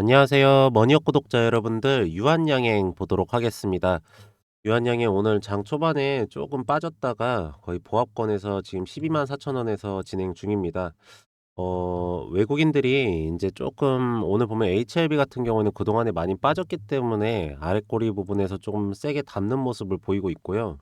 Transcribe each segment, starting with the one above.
안녕하세요. 머니업 구독자 여러분들 유한양행 보도록 하겠습니다. 유한양행 오늘 장 초반에 조금 빠졌다가 거의 보합권에서 지금 124,000원에서 진행 중입니다. 어, 외국인들이 이제 조금 오늘 보면 HLB 같은 경우는 그동안에 많이 빠졌기 때문에 아랫꼬리 부분에서 조금 세게 담는 모습을 보이고 있고요.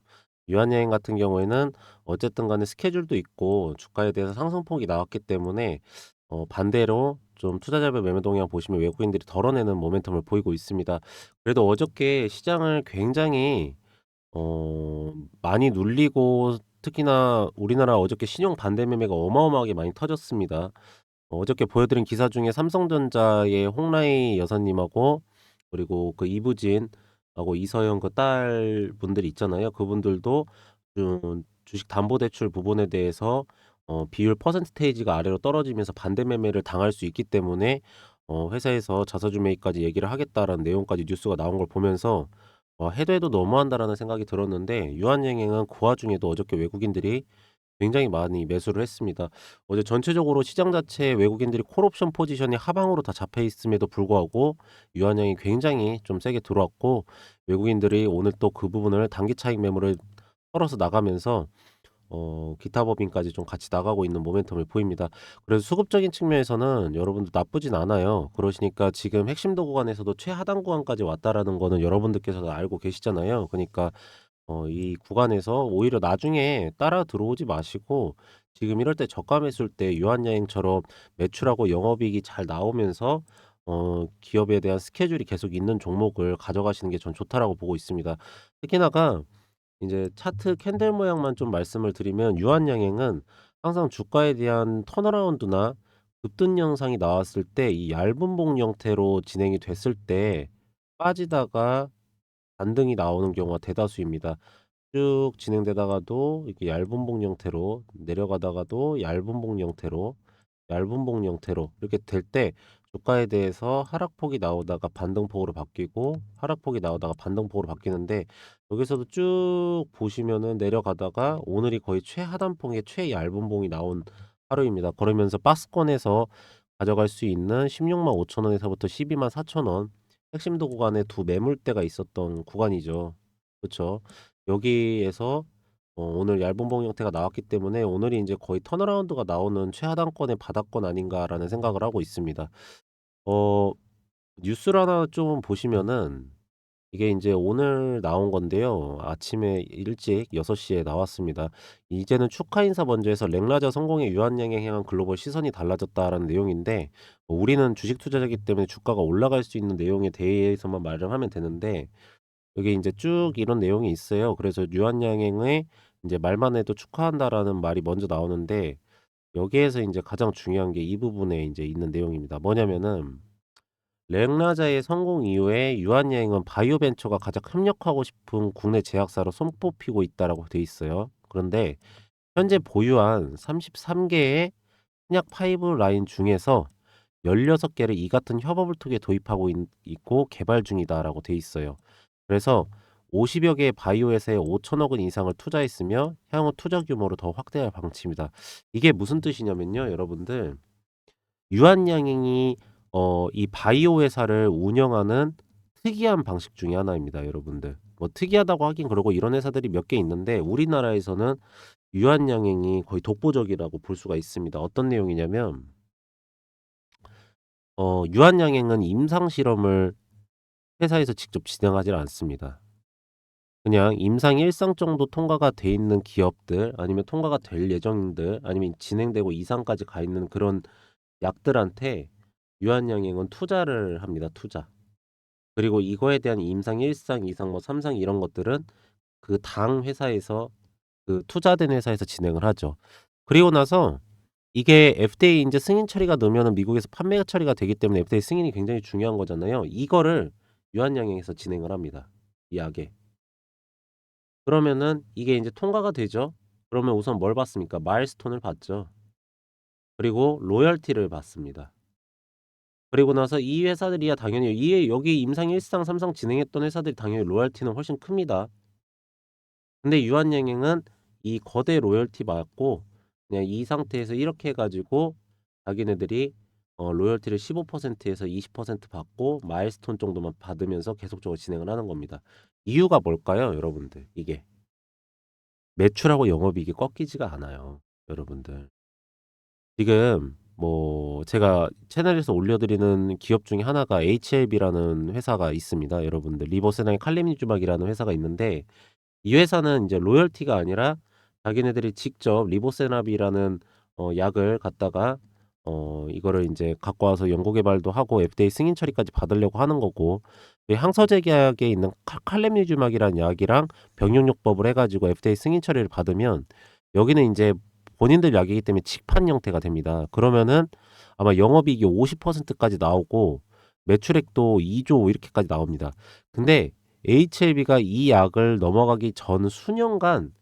유한여행 같은 경우에는 어쨌든 간에 스케줄도 있고 주가에 대해서 상승폭이 나왔기 때문에 어, 반대로 좀 투자자별 매매 동향 보시면 외국인들이 덜어내는 모멘텀을 보이고 있습니다. 그래도 어저께 시장을 굉장히 어, 많이 눌리고 특히나 우리나라 어저께 신용 반대 매매가 어마어마하게 많이 터졌습니다. 어, 어저께 보여드린 기사 중에 삼성전자의 홍라희 여사님하고 그리고 그 이부진하고 이서영 그 딸 분들이 있잖아요. 그분들도 좀 주식 담보 대출 부분에 대해서 어, 비율 퍼센테이지가 아래로 떨어지면서 반대 매매를 당할 수 있기 때문에 어, 회사에서 자사주 매입까지 얘기를 하겠다라는 내용까지 뉴스가 나온 걸 보면서 어, 해도 해도 너무한다라는 생각이 들었는데 유한양행은 그 와중에도 어저께 외국인들이 굉장히 많이 매수를 했습니다. 어제 전체적으로 시장 자체에 외국인들이 콜옵션 포지션이 하방으로 다 잡혀 있음에도 불구하고 유한양이 굉장히 좀 세게 들어왔고 외국인들이 오늘 또 그 부분을 단기 차익 매물을 털어서 나가면서 어, 기타 법인까지 좀 같이 나가고 있는 모멘텀을 보입니다. 그래서 수급적인 측면에서는 여러분들 나쁘진 않아요. 그러시니까 지금 핵심도 구간에서도 최하단 구간까지 왔다라는 거는 여러분들께서도 알고 계시잖아요. 그러니까 어, 이 구간에서 오히려 나중에 따라 들어오지 마시고 지금 이럴 때 저가 매수일 때 유한여행처럼 매출하고 영업이익이 잘 나오면서 어, 기업에 대한 스케줄이 계속 있는 종목을 가져가시는 게 전 좋다라고 보고 있습니다. 특히나가 이제 차트 캔들 모양만 좀 말씀을 드리면 유한양행은 항상 주가에 대한 턴어라운드나 급등 영상이 나왔을 때 이 얇은 봉 형태로 진행이 됐을 때 빠지다가 반등이 나오는 경우가 대다수입니다. 쭉 진행되다가도 이렇게 얇은 봉 형태로 내려가다가도 얇은 봉 형태로 얇은 봉 형태로 이렇게 될 때 주가에 대해서 하락폭이 나오다가 반등폭으로 바뀌고 하락폭이 나오다가 반등폭으로 바뀌는데 여기서도 쭉 보시면은 내려가다가 오늘이 거의 최하단봉의 최얇은 봉이 나온 하루입니다. 그러면서 박스권에서 가져갈 수 있는 16만 5천 원에서부터 12만 4천 원 핵심도 구간에 두 매물대가 있었던 구간이죠. 그렇죠. 여기에서 어, 오늘 얇은 봉 형태가 나왔기 때문에 오늘이 이제 거의 턴어라운드가 나오는 최하단권의 바닥권 아닌가라는 생각을 하고 있습니다. 어, 뉴스를 하나 좀 보시면은 이게 이제 오늘 나온 건데요. 아침에 일찍 6시에 나왔습니다. 이제는 축하 인사 먼저 해서 랭라저 성공에 유한양행 향한 글로벌 시선이 달라졌다라는 내용인데 어, 우리는 주식 투자자이기 때문에 주가가 올라갈 수 있는 내용에 대해서만 말을 하면 되는데 여기 이제 쭉 이런 내용이 있어요. 그래서 유한양행의 이제 말만 해도 축하한다라는 말이 먼저 나오는데 여기에서 이제 가장 중요한 게 이 부분에 이제 있는 내용입니다. 뭐냐면은 랭라자의 성공 이후에 유한여행은 바이오벤처가 가장 협력하고 싶은 국내 제약사로 손꼽히고 있다라고 돼 있어요. 그런데 현재 보유한 33 개의 신약 파이브라인 중에서 16 개를 이 같은 협업을 통해 도입하고 있, 고 개발 중이다라고 돼 있어요. 그래서 50여 개의 바이오 회사에 5천억 원 이상을 투자했으며 향후 투자 규모를 더 확대할 방침이다. 이게 무슨 뜻이냐면요, 여러분들. 유한양행이 어, 이 바이오 회사를 운영하는 특이한 방식 중에 하나입니다, 여러분들. 뭐 특이하다고 하긴 그러고 이런 회사들이 몇 개 있는데 우리나라에서는 유한양행이 거의 독보적이라고 볼 수가 있습니다. 어떤 내용이냐면 어, 유한양행은 임상 실험을 회사에서 직접 진행하지 않습니다. 그냥 임상 1상 정도 통과가 돼 있는 기업들 아니면 통과가 될 예정들 아니면 진행되고 이상까지 가 있는 그런 약들한테 유한양행은 투자를 합니다. 투자. 그리고 이거에 대한 임상 1상, 2상, 뭐 3상 이런 것들은 그 당 회사에서 그 투자된 회사에서 진행을 하죠. 그리고 나서 이게 FDA 이제 승인 처리가 되면은 미국에서 판매 처리가 되기 때문에 FDA 승인이 굉장히 중요한 거잖아요. 이거를 유한양행에서 진행을 합니다. 이 약에. 그러면은 이게 이제 통과가 되죠. 그러면 우선 뭘 받습니까? 마일스톤을 받죠. 그리고 로열티를 받습니다. 그리고 나서 이 회사들이야 당연히 이 여기 임상 1 상, 3 상 진행했던 회사들이 당연히 로열티는 훨씬 큽니다. 근데 유한양행은 이 거대 로열티 받고 그냥 이 상태에서 이렇게 해 가지고 자기네들이 어 로열티를 15% 에서 20% 받고 마일스톤 정도만 받으면서 계속적으로 진행을 하는 겁니다. 이유가 뭘까요, 여러분들? 이게. 매출하고 영업이익이 꺾이지가 않아요, 여러분들. 지금 뭐 제가 채널에서 올려드리는 기업 중에 하나가 HLB라는 회사가 있습니다, 여러분들. 리버세나의 칼림니주막이라는 회사가 있는데 이 회사는 인제 로열티가 아니라 자기네들이 직접 리보세나비라는 어 약을 갖다가 어 이거를 인제 갖고 와서 연구 개발도 하고 FDA 승인 처리까지 받으려고 하는 거고 이 항서제 계약에 있는 칼 칼림니주막이라는 약이랑 병용요법을 해 가지고 FDA 승인 처리를 받으면 여기는 인제 본인들 약이기 때문에 직판 형태가 됩니다. 그러면은 아마 영업이익이 50% 까지 나오고 매출액도 2 조 이렇게까지 나옵니다. 근데 HLB가 이 약을 넘어가기 전 수년간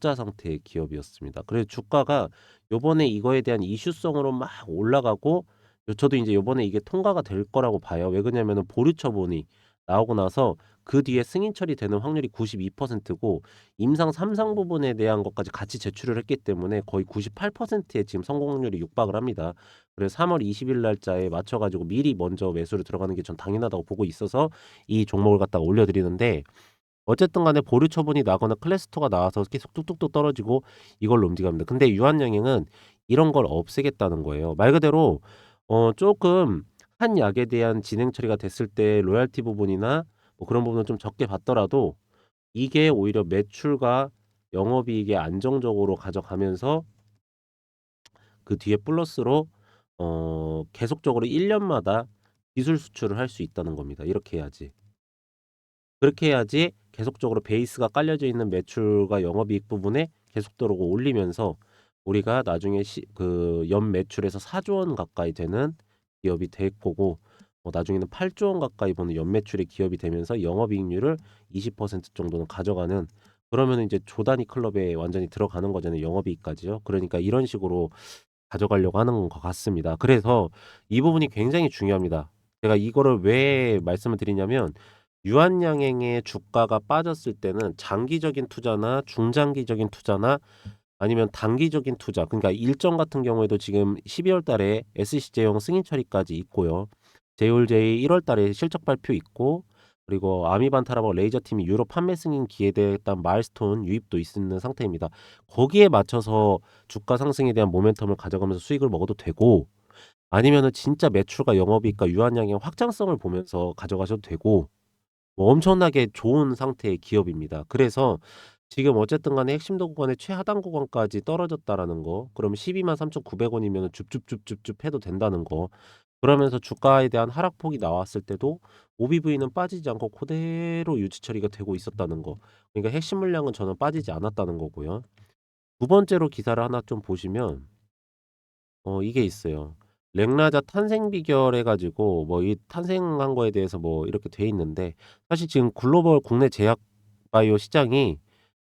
적자 상태의 기업이었습니다. 그래서 주가가 요번에 이거에 대한 이슈성으로 막 올라가고 요 저도 인제 요번에 이게 통과가 될 거라고 봐요. 왜 그러냐면은 보류 처분이 나오고 나서 그 뒤에 승인 처리되는 확률이 92%고 임상 3상 부분에 대한 것까지 같이 제출을 했기 때문에 거의 98%의 지금 성공률이 육박을 합니다. 그래서 3월 20일 날짜에 맞춰 가지고 미리 먼저 매수를 들어가는 게 전 당연하다고 보고 있어서 이 종목을 갖다가 올려 드리는데 어쨌든 간에 보류 처분이 나거나 클래스2가 나와서 계속 뚝뚝뚝 떨어지고 이걸로 움직입니다. 근데 유한양행은 이런 걸 없애겠다는 거예요. 말 그대로 어 조금 한 약에 대한 진행 처리가 됐을 때 로열티 부분이나 뭐 그런 부분은 좀 적게 받더라도 이게 오히려 매출과 영업이익에 안정적으로 가져가면서 그 뒤에 플러스로 어 계속적으로 1 년마다 기술 수출을 할 수 있다는 겁니다. 이렇게 해야지. 그렇게 해야지 계속적으로 베이스가 깔려져 있는 매출과 영업이익 부분에 계속적으로 올리면서 우리가 나중에 시그연 매출에서 4조 원 가까이 되는 기업이 될 거고 어 나중에는 8조 원 가까이 버는 연 매출의 기업이 되면서 영업이익률을 20% 정도는 가져가는 그러면은 이제 조 단위 클럽에 완전히 들어가는 거잖아요, 영업이익까지요. 그러니까 이런 식으로 가져가려고 하는 것 같습니다. 그래서 이 부분이 굉장히 중요합니다. 제가 이거를 왜 말씀을 드리냐면 유한양행의 주가가 빠졌을 때는 장기적인 투자나 중장기적인 투자나 아니면 단기적인 투자 그러니까 일정 같은 경우에도 지금 12월 달에 SC제형 승인 처리까지 있고요. 제올제이 1월 달에 실적 발표 있고 그리고 아미반타라고 레이저 팀이 유럽 판매 승인 따른 마일스톤 유입도 있는 상태입니다. 거기에 맞춰서 주가 상승에 대한 모멘텀을 가져가면서 수익을 먹어도 되고 아니면은 진짜 매출과 영업이익과 유한양행 확장성을 보면서 가져가셔도 되고 뭐 엄청나게 좋은 상태의 기업입니다. 그래서 지금 어쨌든 간에 핵심 구간의 최하단 구간까지 떨어졌다라는 거. 그러면 123,900 원이면은 줍줍줍줍줍 해도 된다는 거. 그러면서 주가에 대한 하락폭이 나왔을 때도 OBV는 빠지지 않고 그대로 유지 처리가 되고 있었다는 거. 그러니까 핵심 물량은 저는 빠지지 않았다는 거고요. 두 번째로 기사를 하나 좀 보시면 어 이게 있어요. 렉라자 탄생 비결 해 가지고 뭐 이 탄생한 거에 대해서 뭐 이렇게 돼 있는데 사실 지금 글로벌 국내 제약 바이오 시장이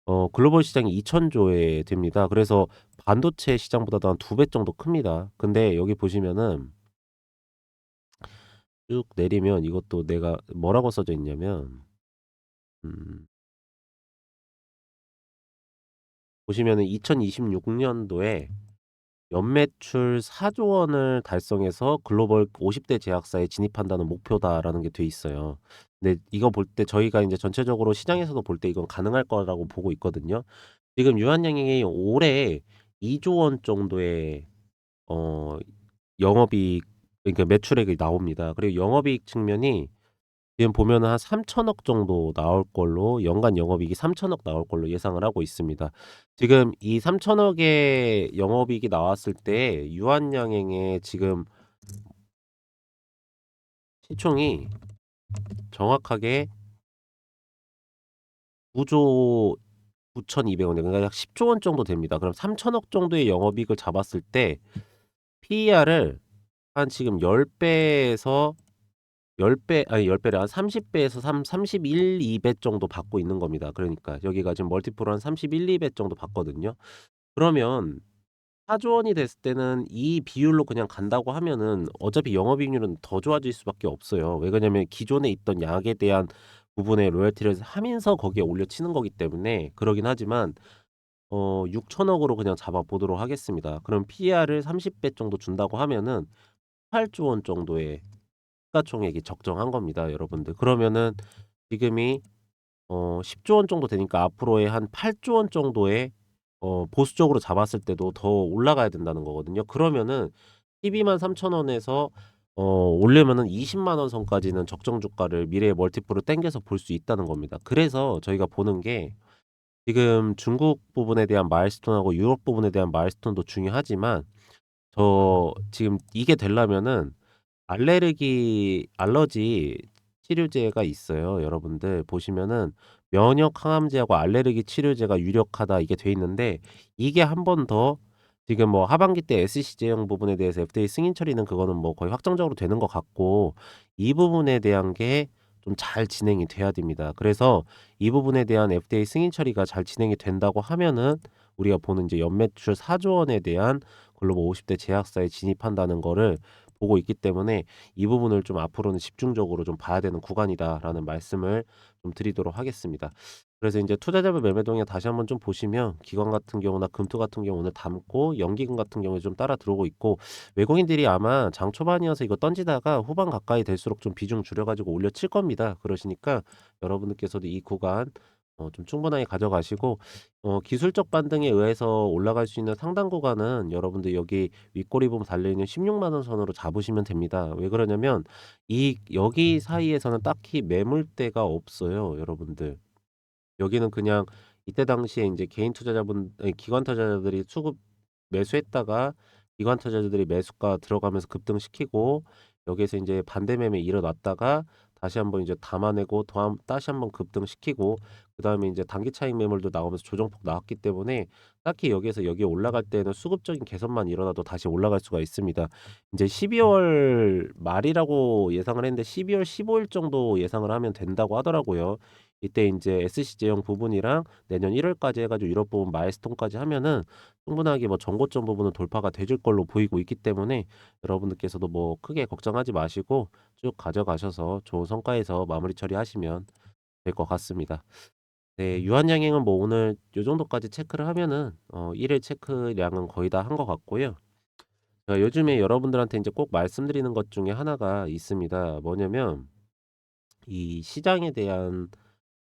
어 글로벌 시장이 2,000 조에 됩니다. 그래서 반도체 시장보다도 한 2 배 정도 큽니다. 근데 여기 보시면은 쭉 내리면 이것도 내가 뭐라고 써져 있냐면 음 보시면은 2026 년도에 연매출 4조 원을 달성해서 글로벌 50대 제약사에 진입한다는 목표다라는 게 돼 있어요. 근데 이거 볼 때 저희가 인제 전체적으로 시장에서도 볼 때 이건 가능할 거라고 보고 있거든요. 지금 유한양행이 올해 2 조 원 정도의 어 영업이익 그러니까 매출액이 나옵니다. 그리고 영업이익 측면이 지금 보면은 한 3천억 정도 나올 걸로 연간 영업이익이 3천억 나올 걸로 예상을 하고 있습니다. 지금 이 3천억의 영업이익이 나왔을 때 유한양행의 지금 시총이 정확하게 9조 9,200 원이에요. 그러니까 약 10조 원 정도 됩니다. 그럼 3천억 정도의 영업이익을 잡았을 때 PER을 한 지금 10배에서 10배 아니 10배래 한 30배에서 3 31, 2배 정도 받고 있는 겁니다. 그러니까 여기가 지금 멀티플로 한 31, 2배 정도 받거든요. 그러면 4조 원이 됐을 때는 이 비율로 그냥 간다고 하면은 어차피 영업이익률은 더 좋아질 수밖에 없어요. 왜 그러냐면 기존에 있던 약에 대한 부분의 로열티를 하면서 거기에 올려치는 거기 때문에 그러긴 하지만 어 6천억으로 그냥 잡아 보도록 하겠습니다. 그럼 PER을 30배 정도 준다고 하면은 18조 원 정도의 시가총액이 적정한 겁니다, 여러분들. 그러면은 지금이 어 10조 원 정도 되니까 앞으로의 한 8조 원 정도의 어 보수적으로 잡았을 때도 더 올라가야 된다는 거거든요. 그러면은 12만 3천 원에서 어 오르면은 20만 원 선까지는 적정 주가를 미래의 멀티플을 땡겨서 볼 수 있다는 겁니다. 그래서 저희가 보는 게 지금 중국 부분에 대한 마일스톤하고 유럽 부분에 대한 마일스톤도 중요하지만 저 지금 이게 되려면은 알레르기 알러지 치료제가 있어요. 여러분들 보시면은 면역 항암제하고 알레르기 치료제가 유력하다 이게 돼 있는데 이게 한번더 지금 뭐 하반기 때 SC 제형 부분에 대해서 FDA 승인 처리는 그거는 뭐 거의 확정적으로 되는 것 같고 이 부분에 대한 게 좀 잘 진행이 돼야 됩니다. 그래서 이 부분에 대한 FDA 승인 처리가 잘 진행이 된다고 하면은 우리가 보는 이제 연매출 4조 원에 대한 글로벌 50 대 제약사에 진입한다는 거를 보고 있기 때문에 이 부분을 좀 앞으로는 집중적으로 좀 봐야 되는 구간이다라는 말씀을 좀 드리도록 하겠습니다. 그래서 이제 투자자별 매매 동향 다시 한번 좀 보시면 기관 같은 경우나 금투 같은 경우 오늘 담고 연기금 같은 경우에 좀 따라 들어오고 있고 외국인들이 아마 장 초반이어서 이거 던지다가 후반 가까이 될수록 좀 비중 줄여가지고 올려칠 겁니다. 그러시니까 여러분들께서도 이 구간 어, 좀 충분하게 가져가시고 어, 기술적 반등에 의해서 올라갈 수 있는 상당 구간은 여러분들 여기 윗꼬리 부분 달려있는 16만 원 선으로 잡으시면 됩니다. 왜 그러냐면 이 여기 사이에서는 딱히 매물대가 없어요, 여러분들. 여기는 그냥 이때 당시에 이제 개인 투자자분, 아니, 기관 투자자들이 수급 매수했다가 기관 투자자들이 매수가 들어가면서 급등시키고 여기에서 이제 반대 매매 일어났다가 다시 한번 이제 담아내고 다시 한번 급등시키고 그다음에 이제 단기 차익 매물도 나오면서 조정폭 나왔기 때문에 딱히 여기에서 여기 올라갈 때는 수급적인 개선만 일어나도 다시 올라갈 수가 있습니다. 이제 12월 말이라고 예상을 했는데 12월 15일 정도 예상을 하면 된다고 하더라고요. 이때 이제 SC 제형 부분이랑 내년 1 월까지 해 가지고 유럽 부분 마일스톤까지 하면은 충분하게 뭐 전고점 부분은 돌파가 되질 걸로 보이고 있기 때문에 여러분들께서도 뭐 크게 걱정하지 마시고 쭉 가져가셔서 좋은 성과에서 마무리 처리하시면 될 것 같습니다. 네, 유한양행은 뭐 오늘 요 정도까지 체크를 하면은 어 1 일 체크량은 거의 다 한 것 같고요. 제가 요즘에 여러분들한테 이제 꼭 말씀드리는 것 중에 하나가 있습니다. 뭐냐면 이 시장에 대한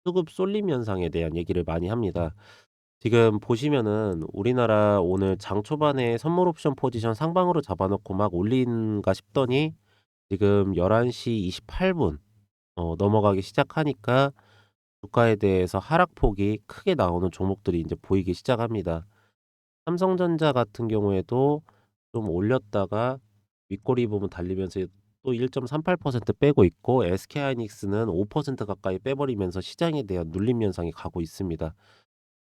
수급 쏠림 현상에 대한 얘기를 많이 합니다. 지금 보시면은 우리나라 오늘 장 초반에 선물 옵션 포지션 상방으로 잡아 놓고 막 올린가 싶더니 지금 11 시 28 분 어, 넘어가기 시작하니까 주가에 대해서 하락폭이 크게 나오는 종목들이 이제 보이기 시작합니다. 삼성전자 같은 경우에도 좀 올렸다가 윗꼬리 부분 달리면서 또 1.38% 빼고 있고 SK하이닉스는 5% 가까이 빼버리면서 시장에 대한 눌림 현상이 가고 있습니다.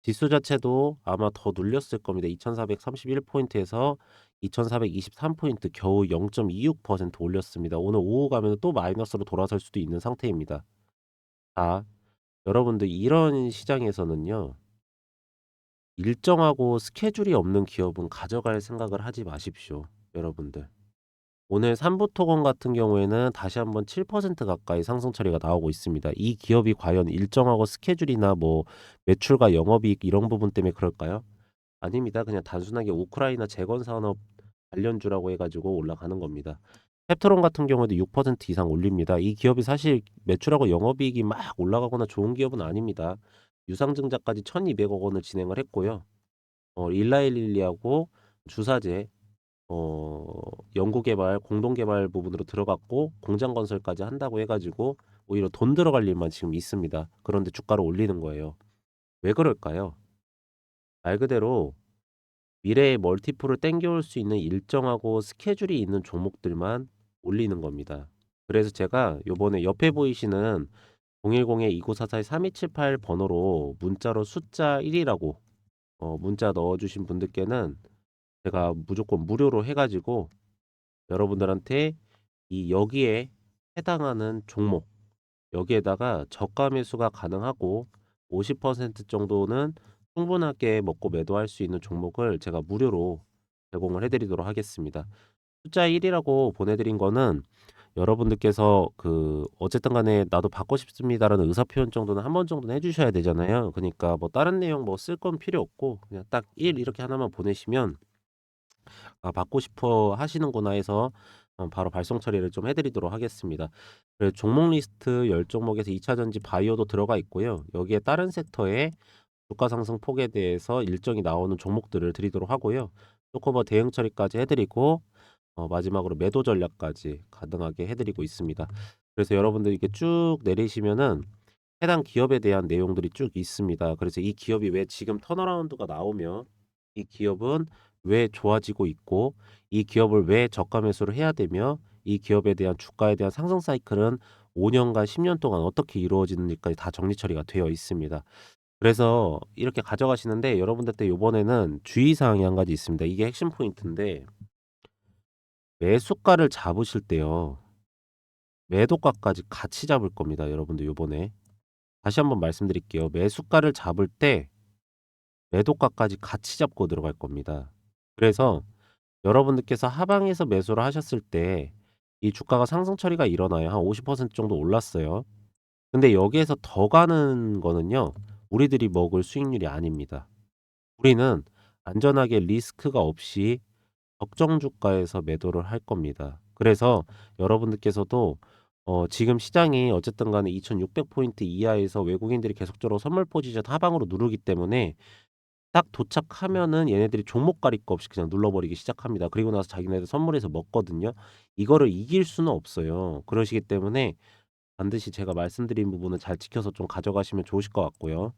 지수 자체도 아마 더 눌렸을 겁니다. 2431포인트에서 2423포인트 겨우 0.26% 올렸습니다. 오늘 오후 가면 또 마이너스로 돌아설 수도 있는 상태입니다. 자, 여러분들 이런 시장에서는요. 일정하고 스케줄이 없는 기업은 가져갈 생각을 하지 마십시오. 여러분들. 오늘 삼부토건 같은 경우에는 다시 한번 7% 가까이 상승 처리가 나오고 있습니다. 이 기업이 과연 일정하고 스케줄이나 뭐 매출과 영업이익 이런 부분 때문에 그럴까요? 아닙니다. 그냥 단순하게 우크라이나 재건 산업 관련주라고 해가지고 올라가는 겁니다. 펩토론 같은 경우에도 6% 이상 올립니다. 이 기업이 사실 매출하고 영업이익이 막 올라가거나 좋은 기업은 아닙니다. 유상증자까지 1,200억 원을 진행을 했고요. 어, 일라일릴리하고 주사제 어, 연구개발, 공동개발 부분으로 들어갔고 공장 건설까지 한다고 해가지고 오히려 돈 들어갈 일만 지금 있습니다. 그런데 주가를 올리는 거예요. 왜 그럴까요? 말 그대로 미래의 멀티플을 땡겨올 수 있는 일정하고 스케줄이 있는 종목들만 올리는 겁니다. 그래서 제가 요번에 옆에 보이시는 010-2944-3278 번호로 문자로 숫자 1이라고 어, 문자 넣어주신 분들께는 제가 무조건 무료로 해가지고 여러분들한테 이 여기에 해당하는 종목 여기에다가 저가 매수가 가능하고 50% 정도는 충분하게 먹고 매도할 수 있는 종목을 제가 무료로 제공을 해드리도록 하겠습니다. 숫자 1이라고 보내드린 거는 여러분들께서 그 어쨌든 간에 나도 받고 싶습니다라는 의사 표현 정도는 한 번 정도는 해주셔야 되잖아요. 그러니까 뭐 다른 내용 뭐 쓸 건 필요 없고 그냥 딱 1 이렇게 하나만 보내시면 아 받고 싶어 하시는구나 해서 어 바로 발송 처리를 좀 해 드리도록 하겠습니다. 종목 리스트 10 종목에서 2차 전지 바이오도 들어가 있고요. 여기에 다른 섹터의 주가 상승 폭에 대해서 일정이 나오는 종목들을 드리도록 하고요. 조커버 대응 처리까지 해 드리고 어 마지막으로 매도 전략까지 가능하게 해 드리고 있습니다. 그래서 여러분들 이렇게 쭉 내리시면은 해당 기업에 대한 내용들이 쭉 있습니다. 그래서 이 기업이 왜 지금 턴어라운드가 나오며 이 기업은 왜 좋아지고 있고 이 기업을 왜 저가 매수를 해야 되며 이 기업에 대한 주가에 대한 상승 사이클은 5 년간 10년 동안 어떻게 이루어지는지까지 다 정리 처리가 되어 있습니다. 그래서 이렇게 가져가시는데 여러분들한테 요번에는 주의 사항이 한 가지 있습니다. 이게 핵심 포인트인데 매수가를 잡으실 때요. 매도가까지 같이 잡을 겁니다, 여러분들 요번에. 다시 한번 말씀드릴게요. 매수가를 잡을 때 매도가까지 같이 잡고 들어갈 겁니다. 그래서 여러분들께서 하방에서 매수를 하셨을 때 이 주가가 상승 처리가 일어나요. 한 50% 정도 올랐어요. 근데 여기에서 더 가는 거는요. 우리들이 먹을 수익률이 아닙니다. 우리는 안전하게 리스크가 없이 적정 주가에서 매도를 할 겁니다. 그래서 여러분들께서도 어 지금 시장이 어쨌든 간에 2,600 포인트 이하에서 외국인들이 계속적으로 선물 포지션 하방으로 누르기 때문에 딱 도착하면은 얘네들이 종목 가릴 거 없이 그냥 눌러버리기 시작합니다. 그리고 나서 자기네들 선물해서 먹거든요. 이거를 이길 수는 없어요. 그러시기 때문에 반드시 제가 말씀드린 부분은 잘 지켜서 좀 가져가시면 좋으실 것 같고요.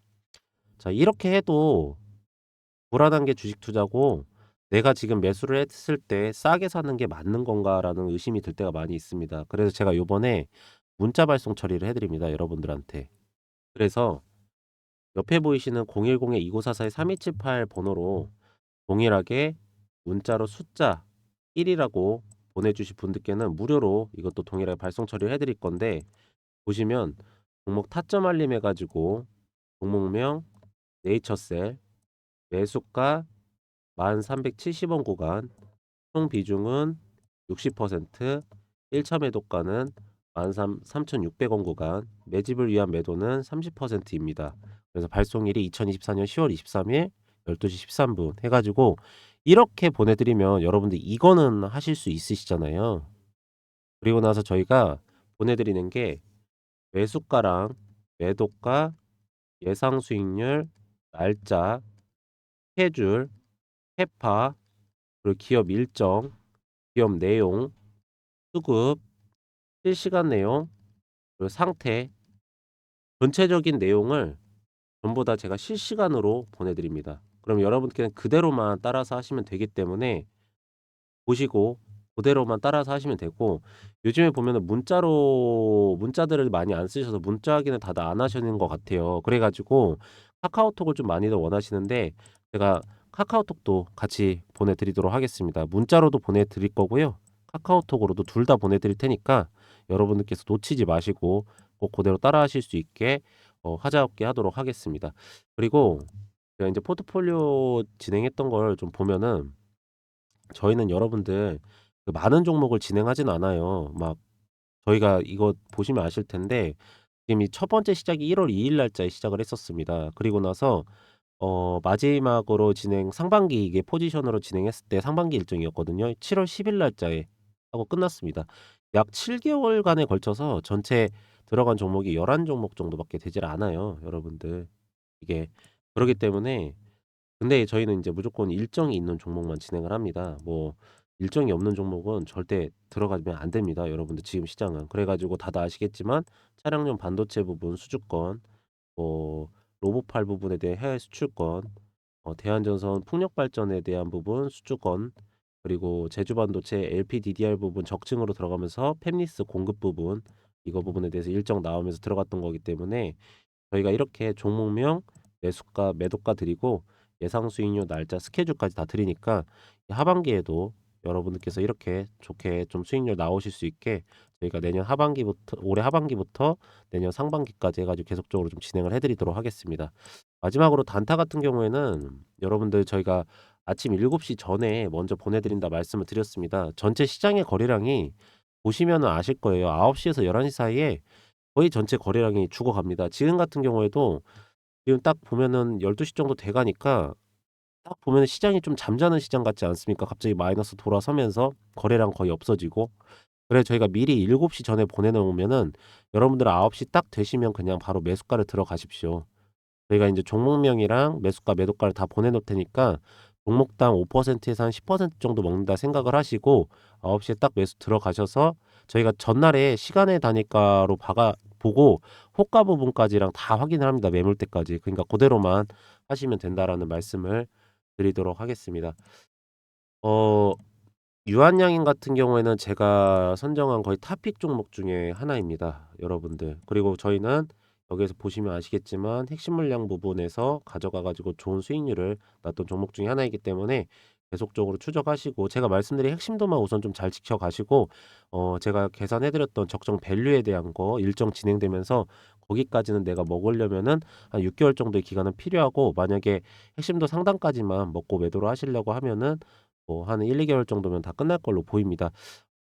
자 이렇게 해도 불안한 게 주식 투자고 ' 내가 지금 매수를 했을 때 싸게 사는 게 맞는 건가?'라는 의심이 들 때가 많이 있습니다. 그래서 제가 요번에 문자 발송 처리를 해 드립니다, 여러분들한테. 그래서 옆에 보이시는 010-2944-3278 번호로 동일하게 문자로 숫자 1이라고 보내주실 분들께는 무료로 이것도 동일하게 발송 처리를 해 드릴 건데 보시면 종목 타점 알림 해 가지고 종목명 네이처셀 매수가 1370원 구간 총 비중은 60% 1차 매도가는 13,600원 구간 매집을 위한 매도는 30%입니다. 그래서 발송일이 2024년 10월 23일 12시 13분 해 가지고 이렇게 보내 드리면 여러분들 이거는 하실 수 있으시잖아요. 그리고 나서 저희가 보내 드리는 게 매수가랑 매도가, 예상 수익률, 날짜, 스케줄, 캐파, 그리고 기업 일정, 기업 내용, 수급, 실시간 내용, 그리고 상태 전체적인 내용을 전부 다 제가 실시간으로 보내 드립니다. 그럼 여러분께는 그대로만 따라서 하시면 되기 때문에 보시고 그대로만 따라서 하시면 되고 요즘에 보면은 문자로 문자들을 많이 안 쓰셔서 문자 확인을 다들 안 하시는 것 같아요. 그래 가지고 카카오톡을 좀 많이들 원하시는데 제가 카카오톡도 같이 보내 드리도록 하겠습니다. 문자로도 보내 드릴 거고요. 카카오톡으로도 둘 다 보내 드릴 테니까 여러분들께서 놓치지 마시고 꼭 고대로 따라 하실 수 있게 어 하자 없게 하도록 하겠습니다. 그리고 제가 인제 포트폴리오 진행했던 걸 좀 보면은 저희는 여러분들 그 많은 종목을 진행하진 않아요. 막 저희가 이거 보시면 아실 텐데 지금 이 첫 번째 시작이 1월 2일 날짜에 시작을 했었습니다. 그리고 나서 어 마지막으로 진행 상반기 이게 포지션으로 진행했을 때 상반기 일정이었거든요. 7 월 10 일 날짜에 하고 끝났습니다. 약 7 개월간에 걸쳐서 전체 들어간 종목이 11 종목 정도밖에 되질 않아요, 여러분들. 이게 그러기 때문에 근데 저희는 인제 무조건 일정이 있는 종목만 진행을 합니다. 뭐 일정이 없는 종목은 절대 들어가면 안 됩니다, 여러분들 지금 시장은. 그래 가지고 다들 아시겠지만 차량용 반도체 부분 수주권, 뭐 로보팔 부분에 대해 해외 수출권, 어 대한전선 풍력 발전에 대한 부분 수주권, 그리고 제주반도체 LPDDR 부분 적층으로 들어가면서 팹리스 공급 부분 이거 부분에 대해서 일정 나오면서 들어갔던 거기 때문에 저희가 이렇게 종목명, 매수가, 매도가 드리고 예상 수익률, 날짜, 스케줄까지 다 드리니까 이 하반기에도 여러분들께서 이렇게 좋게 좀 수익률 나오실 수 있게 저희가 내년 하반기부터 올해 하반기부터 내년 상반기까지 해 가지고 계속적으로 좀 진행을 해 드리도록 하겠습니다. 마지막으로 단타 같은 경우에는 여러분들 저희가 아침 7시 전에 먼저 보내 드린다 말씀을 드렸습니다. 전체 시장의 거래량이 보시면은 아실 거예요. 9 시에서 11시 사이에 거의 전체 거래량이 죽어갑니다. 지금 같은 경우에도 지금 딱 보면은 12시 정도 돼 가니까 딱 보면은 시장이 좀 잠자는 시장 같지 않습니까? 갑자기 마이너스 돌아서면서 거래량 거의 없어지고. 그래서 저희가 미리 7시 전에 보내 놓으면은 여러분들 9시 딱 되시면 그냥 바로 매수가를 들어가십시오. 저희가 인제 종목명이랑 매수가, 매도가를 다 보내 놓을 테니까 종목당 5%에서 한 10% 정도 먹는다 생각을 하시고 9시에 딱 매수 들어가셔서 저희가 전날에 시간의 단위가로 봐가 보고 호가 부분까지랑 다 확인을 합니다, 매물대까지. 그러니까 고대로만 하시면 된다라는 말씀을 드리도록 하겠습니다. 어 유한양행 같은 경우에는 제가 선정한 거의 탑픽 종목 중에 하나입니다, 여러분들. 그리고 저희는 여기에서 보시면 아시겠지만 핵심 물량 부분에서 가져가 가지고 좋은 수익률을 났던 종목 중에 하나이기 때문에 계속적으로 추적하시고 제가 말씀드린 핵심도만 우선 좀 잘 지켜 가시고 어 제가 계산해 드렸던 적정 밸류에 대한 거 일정 진행되면서 거기까지는 내가 먹으려면은 한 6개월 정도의 기간은 필요하고 만약에 핵심도 상단까지만 먹고 매도를 하시려고 하면은 뭐 한 1-2개월 정도면 다 끝날 걸로 보입니다.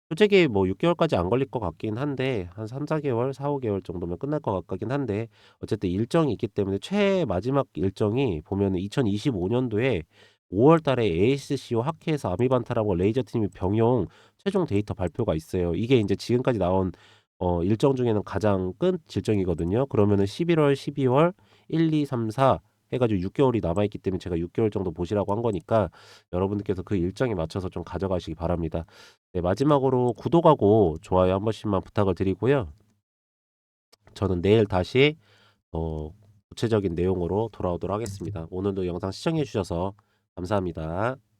솔직히 뭐 6개월까지 안 걸릴 것 같긴 한데 한 3-4개월, 4-5개월 정도면 끝날 것 같긴 한데 어쨌든 일정이 있기 때문에 최 마지막 일정이 보면은 2025년도에 5월 달에 ASC와 하케에서 아미반타라고 레이저 팀이 병용 최종 데이터 발표가 있어요. 이게 인제 지금까지 나온 어 일정 중에는 가장 끝 일정이거든요. 그러면은 11월, 12월, 1, 2, 3, 4 해 가지고 6 개월이 남아 있기 때문에 제가 6 개월 정도 보시라고 한 거니까 여러분들께서 그 일정에 맞춰서 좀 가져가시기 바랍니다. 네 마지막으로 구독하고 좋아요 한 번씩만 부탁을 드리고요. 저는 내일 다시 어 구체적인 내용으로 돌아오도록 하겠습니다. 오늘도 영상 시청해 주셔서 감사합니다.